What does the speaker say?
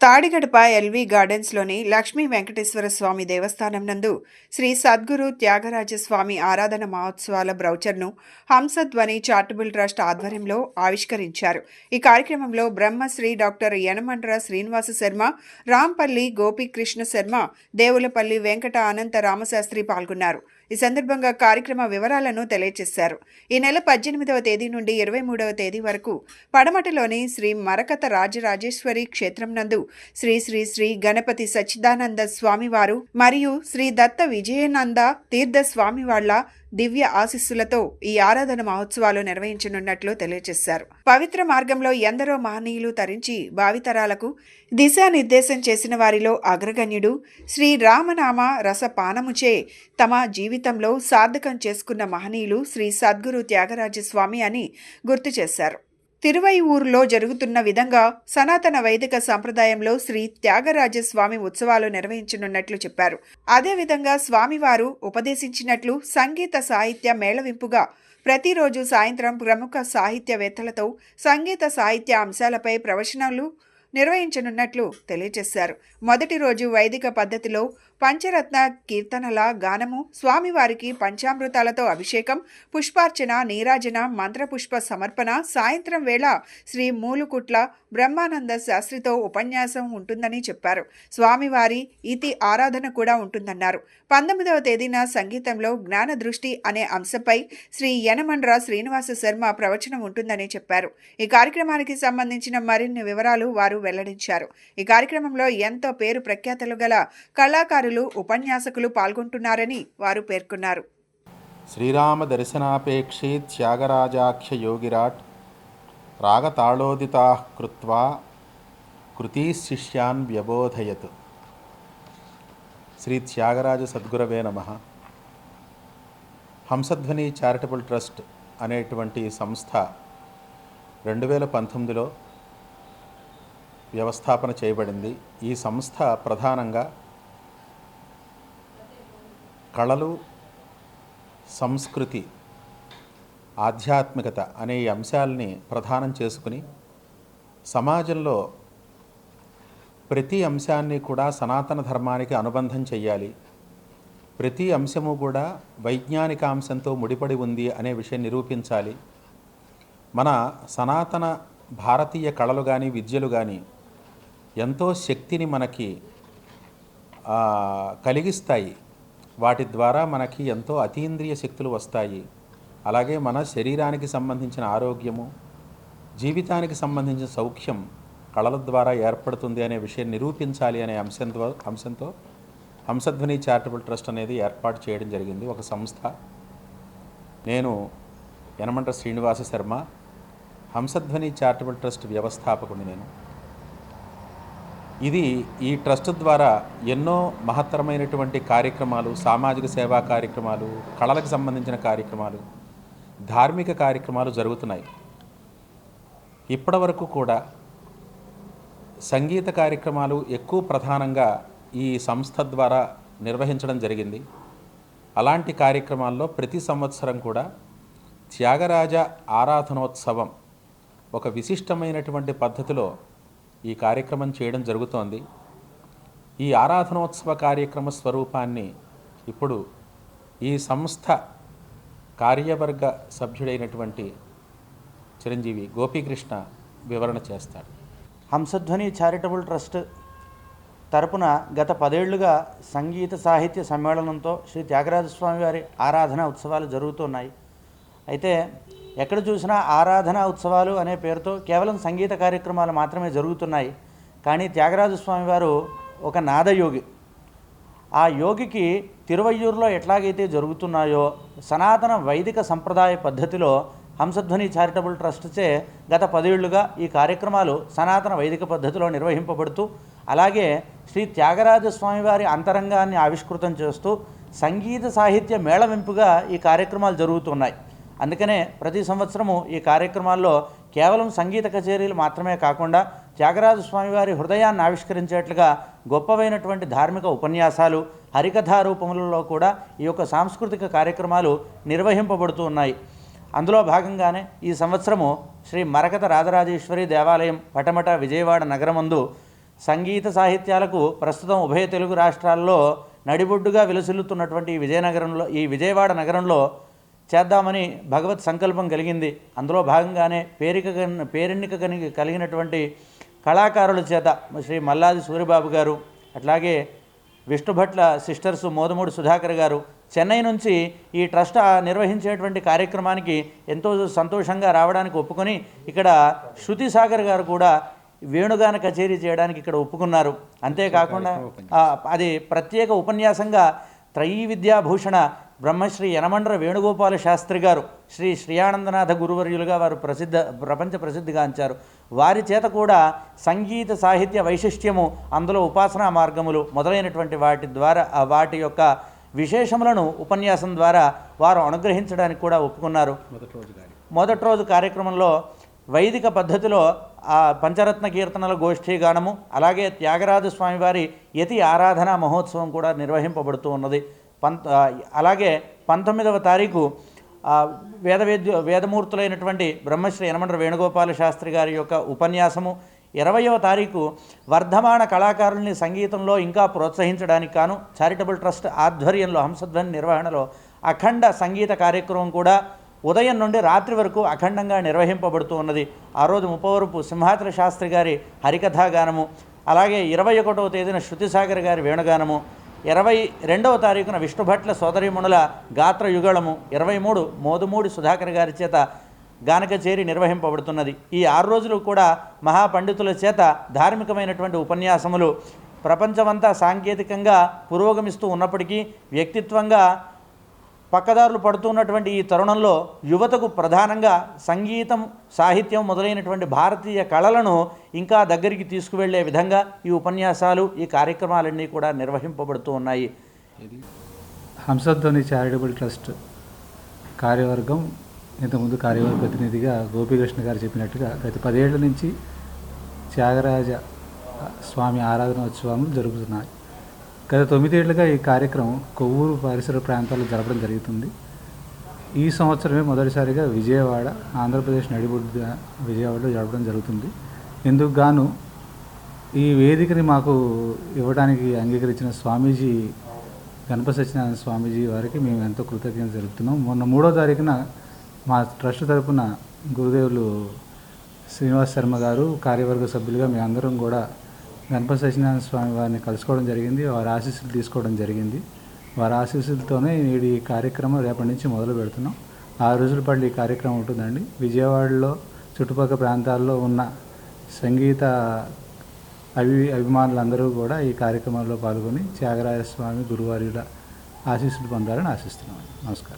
Tadigadapa LV గార్డెన్స్లోని లక్ష్మీ వెంకటేశ్వర స్వామి దేవస్థానం నందు శ్రీ సద్గురు త్యాగరాజ స్వామి ఆరాధన మహోత్సవాల బ్రౌచర్ను హంసధ్వని చారిటబుల్ ట్రస్ట్ ఆధ్వర్యంలో ఆవిష్కరించారు. ఈ కార్యక్రమంలో బ్రహ్మశ్రీ డాక్టర్ యనమండ్ర శ్రీనివాస శర్మ రాంపల్లి గోపీకృష్ణ శర్మ దేవులపల్లి వెంకట అనంత రామశాస్త్రి పాల్గొన్నారు. ఈ సందర్భంగా కార్యక్రమ వివరాలను తెలియజేశారు. ఈ నెల పద్దెనిమిదవ తేదీ నుండి ఇరవై మూడవ తేదీ వరకు పడమటిలోని శ్రీ మరకత రాజరాజేశ్వరి క్షేత్రం నందు శ్రీ శ్రీ శ్రీ గణపతి సచ్చిదానంద స్వామివారు మరియు శ్రీ దత్త విజయనంద తీర్థ స్వామివాళ్ళ దివ్య ఆశీస్సులతో ఈ ఆరాధన మహోత్సవాలు నిర్వహించనున్నట్లు తెలియజేశారు. పవిత్ర మార్గంలో ఎందరో మహనీయులు తరించి భావితరాలకు దిశానిర్దేశం చేసిన వారిలో అగ్రగణ్యుడు శ్రీ రామనామ రసపానముచే తమ జీవితంలో సార్థకం చేసుకున్న మహనీయులు శ్రీ సద్గురు త్యాగరాజ స్వామి అని గుర్తు చేశారు. తిరువైఊరులో జరుగుతున్న విధంగా సనాతన వైదిక సాంప్రదాయంలో శ్రీ త్యాగరాజ స్వామి ఉత్సవాలు నిర్వహించనున్నట్లు చెప్పారు. అదేవిధంగా స్వామివారు ఉపదేశించినట్లు సంగీత సాహిత్య మేళవింపుగా ప్రతిరోజు సాయంత్రం ప్రముఖ సాహిత్యవేత్తలతో సంగీత సాహిత్య అంశాలపై ప్రవచనాలు నిర్వహించనున్నట్లు తెలియజేశారు. మొదటి రోజు వైదిక పద్ధతిలో పంచరత్న కీర్తనల గానము స్వామివారికి పంచామృతాలతో అభిషేకం పుష్పార్చన నీరాజన మంత్రపుష్ప సమర్పణ సాయంత్రం వేళ శ్రీ మూలుకుట్ల బ్రహ్మానంద శాస్త్రితో ఉపన్యాసం ఉంటుందని చెప్పారు. స్వామివారి ఇతి ఆరాధన కూడా ఉంటుందన్నారు. పంతొమ్మిదవ తేదీన సంగీతంలో జ్ఞాన దృష్టి అనే అంశంపై శ్రీ యనమండ్ర శ్రీనివాస శర్మ ప్రవచనం ఉంటుందని చెప్పారు. ఈ కార్యక్రమానికి సంబంధించిన మరిన్ని వివరాలు వారు వెల్లడించారు. ఈ కార్యక్రమంలో ఎంతో పేరు ప్రఖ్యాతలు గల కళాకారులు ఉపన్యాసకులు పాల్గొంటున్నారని వారు పేర్కొన్నారు. శ్రీరామ దర్శనాపేక్షే త్యాగరాజాఖ్య యోగిరాట్ రాగతాళోదితా కృత్వా కృతీ శిష్యాన్ వ్యబోధయత్ శ్రీ త్యాగరాజ సద్గురవే నమ హంసధ్వని చారిటబుల్ ట్రస్ట్ అనేటువంటి సంస్థ రెండు వేల పంతొమ్మిదిలో వ్యవస్థాపన చేయబడింది. ఈ సంస్థ ప్రధానంగా కళలు సంస్కృతి ఆధ్యాత్మికత అనే అంశాలని ప్రధానం చేసుకుని సమాజంలో ప్రతి అంశాన్ని కూడా సనాతన ధర్మానికి అనుబంధం చేయాలి ప్రతి అంశము కూడా వైజ్ఞానిక అంశంతో ముడిపడి ఉంది అనే విషయం నిరూపించాలి. మన సనాతన భారతీయ కళలు కానీ విద్యలు కానీ ఎంతో శక్తిని మనకి కలిగిస్తాయి. వాటి ద్వారా మనకి ఎంతో అతీంద్రియ శక్తులు వస్తాయి. అలాగే మన శరీరానికి సంబంధించిన ఆరోగ్యము జీవితానికి సంబంధించిన సౌఖ్యం కళల ద్వారా ఏర్పడుతుంది అనే విషయం నిరూపించాలి అనే అంశంతో అంశంతో హంసధ్వని చారిటబుల్ ట్రస్ట్ అనేది ఏర్పాటు చేయడం జరిగింది. ఒక సంస్థ. నేను యనమంట శ్రీనివాస శర్మ హంసధ్వని చారిటబుల్ ట్రస్ట్ వ్యవస్థాపకుడిని నేను. ఇది ఈ ట్రస్ట్ ద్వారా ఎన్నో మహత్తరమైనటువంటి కార్యక్రమాలు సామాజిక సేవా కార్యక్రమాలు కళలకు సంబంధించిన కార్యక్రమాలు ధార్మిక కార్యక్రమాలు జరుగుతున్నాయి. ఇప్పటివరకు కూడా సంగీత కార్యక్రమాలు ఎక్కువ ప్రధానంగా ఈ సంస్థ ద్వారా నిర్వహించడం జరిగింది. అలాంటి కార్యక్రమాల్లో ప్రతి సంవత్సరం కూడా త్యాగరాజ ఆరాధనోత్సవం ఒక విశిష్టమైనటువంటి పద్ధతిలో ఈ కార్యక్రమం చేయడం జరుగుతోంది. ఈ ఆరాధనోత్సవ కార్యక్రమ స్వరూపాన్ని ఇప్పుడు ఈ సంస్థ కార్యవర్గ సభ్యుడైనటువంటి చిరంజీవి గోపీకృష్ణ వివరణ చేస్తాడు. హంసధ్వని చారిటబుల్ ట్రస్ట్ తరపున గత పదేళ్ళుగా సంగీత సాహిత్య సమ్మేళనంతో శ్రీ త్యాగరాజస్వామి వారి ఆరాధన ఉత్సవాలు జరుగుతున్నాయి అయితే ఎక్కడ చూసినా ఆరాధన ఉత్సవాలు అనే పేరుతో కేవలం సంగీత కార్యక్రమాలు మాత్రమే జరుగుతున్నాయి. కానీ త్యాగరాజస్వామి వారు ఒక నాదయోగి. ఆ యోగికి తిరువయ్యూరులో ఎట్లాగైతే జరుగుతున్నాయో సనాతన వైదిక సంప్రదాయ పద్ధతిలో హంసధ్వని చారిటబుల్ ట్రస్ట్చే గత పదేళ్ళుగా ఈ కార్యక్రమాలు సనాతన వైదిక పద్ధతిలో నిర్వహింపబడుతూ అలాగే శ్రీ త్యాగరాజస్వామివారి అంతరంగాన్ని ఆవిష్కృతం చేస్తూ సంగీత సాహిత్య మేళవింపుగా ఈ కార్యక్రమాలు జరుగుతున్నాయి. అందుకనే ప్రతి సంవత్సరము ఈ కార్యక్రమాల్లో కేవలం సంగీత కచేరీలు మాత్రమే కాకుండా త్యాగరాజు స్వామివారి హృదయాన్ని ఆవిష్కరించేట్లుగా గొప్పవైనటువంటి ధార్మిక ఉపన్యాసాలు హరికథా రూపములలో కూడా ఈ యొక్క సాంస్కృతిక కార్యక్రమాలు నిర్వహింపబడుతూ ఉన్నాయి. అందులో భాగంగానే ఈ సంవత్సరము శ్రీ మరకత రాజరాజేశ్వరి దేవాలయం పటమట విజయవాడ నగరమందు సంగీత సాహిత్యాలకు ప్రస్తుతం ఉభయ తెలుగు రాష్ట్రాల్లో నడిబొడ్డుగా విలసిల్లుతున్నటువంటి ఈ విజయనగరంలో ఈ విజయవాడ నగరంలో చేద్దామని భగవత్ సంకల్పం కలిగింది. అందులో భాగంగానే పేరిక పేరెన్నిక కలిగినటువంటి కళాకారుల చేత శ్రీ మల్లాది సూర్యబాబు గారు అట్లాగే విష్ణుభట్ల సిస్టర్స్ మోదమూడి సుధాకర్ గారు చెన్నై నుంచి ఈ ట్రస్ట్ నిర్వహించేటువంటి కార్యక్రమానికి ఎంతో సంతోషంగా రావడానికి ఒప్పుకొని ఇక్కడ శృతి సాగర్ గారు కూడా వేణుగాన కచేరీ చేయడానికి ఇక్కడ ఒప్పుకున్నారు. అంతేకాకుండా అది ప్రత్యేక ఉపన్యాసంగా త్రయీ విద్యాభూషణ బ్రహ్మశ్రీ యనమండ్ర వేణుగోపాల శాస్త్రి గారు శ్రీ శ్రీయానందనాథ గురువర్యులుగా వారు ప్రసిద్ధ ప్రపంచ ప్రసిద్ధిగాంచారు వారి చేత కూడా సంగీత సాహిత్య వైశిష్ట్యము అందులో ఉపాసనా మార్గములు మొదలైనటువంటి వాటి ద్వారా వాటి యొక్క విశేషములను ఉపన్యాసం ద్వారా వారు అనుగ్రహించడానికి కూడా ఒప్పుకున్నారు. మొదటి రోజు కార్యక్రమంలో వైదిక పద్ధతిలో ఆ పంచరత్న కీర్తనల గోష్ఠీ గానము అలాగే త్యాగరాజ స్వామివారి యతి ఆరాధన మహోత్సవం కూడా నిర్వహింపబడుతూ ఉన్నది. పంత అలాగే పంతొమ్మిదవ తారీఖు వేదవేద్య వేద వేద్య వేదమూర్తులైనటువంటి బ్రహ్మశ్రీ యనమండ్ర వేణుగోపాల శాస్త్రి గారి యొక్క ఉపన్యాసము. ఇరవయవ తారీఖు వర్ధమాన కళాకారుల్ని సంగీతంలో ఇంకా ప్రోత్సహించడానికి కాను చారిటబుల్ ట్రస్ట్ ఆధ్వర్యంలో హంసధ్వని నిర్వహణలో అఖండ సంగీత కార్యక్రమం కూడా ఉదయం నుండి రాత్రి వరకు అఖండంగా నిర్వహింపబడుతూ ఉన్నది. ఆ రోజు ముప్పవరపు సింహాచల శాస్త్రి గారి హరికథాగానము అలాగే ఇరవై ఒకటవ తేదీన శృతిసాగర్ గారి వేణుగానము ఇరవై రెండవ తారీఖున విష్ణుభట్ల సోదరిమునుల గాత్ర యుగళము ఇరవై మూడు మోదుమూడి సుధాకర్ గారి చేత గానక చేరి నిర్వహింపబడుతున్నది. ఈ ఆరు రోజులు కూడా మహాపండితుల చేత ధార్మికమైనటువంటి ఉపన్యాసములు. ప్రపంచమంతా సాంకేతికంగా పురోగమిస్తూ ఉన్నప్పటికీ వ్యక్తిత్వంగా పక్కదారులు పడుతున్నటువంటి ఈ తరుణంలో యువతకు ప్రధానంగా సంగీతం సాహిత్యం మొదలైనటువంటి భారతీయ కళలను ఇంకా దగ్గరికి తీసుకువెళ్ళే విధంగా ఈ ఉపన్యాసాలు ఈ కార్యక్రమాలన్నీ కూడా నిర్వహింపబడుతూ ఉన్నాయి. హంసధ్వని చారిటబుల్ ట్రస్ట్ కార్యవర్గం ఇంతకుముందు కార్యవర్గ ప్రతినిధిగా గోపీకృష్ణ గారు చెప్పినట్టుగా గత పదేళ్ళ నుంచి త్యాగరాజ స్వామి ఆరాధన ఉత్సవాలు జరుగుతున్నాయి. గత తొమ్మిదేళ్ళుగా ఈ కార్యక్రమం కొవ్వూరు పరిసర ప్రాంతాల్లో జరపడం జరుగుతుంది. ఈ సంవత్సరమే మొదటిసారిగా విజయవాడ ఆంధ్రప్రదేశ్ నడిబొడ్డుగా విజయవాడలో జరపడం జరుగుతుంది. ఇందుకు గాను ఈ వేదికని మాకు ఇవ్వడానికి అంగీకరించిన స్వామీజీ గణప సత్యనారాయణ స్వామీజీ వారికి మేము ఎంతో కృతజ్ఞత జరుపుతున్నాం మొన్న మూడో తారీఖున మా ట్రస్ట్ తరపున గురుదేవులు శ్రీనివాస్ శర్మ గారు కార్యవర్గ సభ్యులుగా మేమందరం కూడా గణపతి సత్యనారాయణ స్వామి వారిని కలుసుకోవడం జరిగింది. వారి ఆశీస్సులు తీసుకోవడం జరిగింది. వారి ఆశీస్సులతోనే నేడు ఈ కార్యక్రమం రేపటి నుంచి మొదలు పెడుతున్నాం. ఆరు రోజుల పాటు ఈ కార్యక్రమం ఉంటుందండి. విజయవాడలో చుట్టుపక్కల ప్రాంతాల్లో ఉన్న సంగీత అభి అభిమానులందరూ కూడా ఈ కార్యక్రమంలో పాల్గొని త్యాగరాజస్వామి గురువార్యుల ఆశీస్సులు పొందాలని ఆశిస్తున్నాం. నమస్కారం.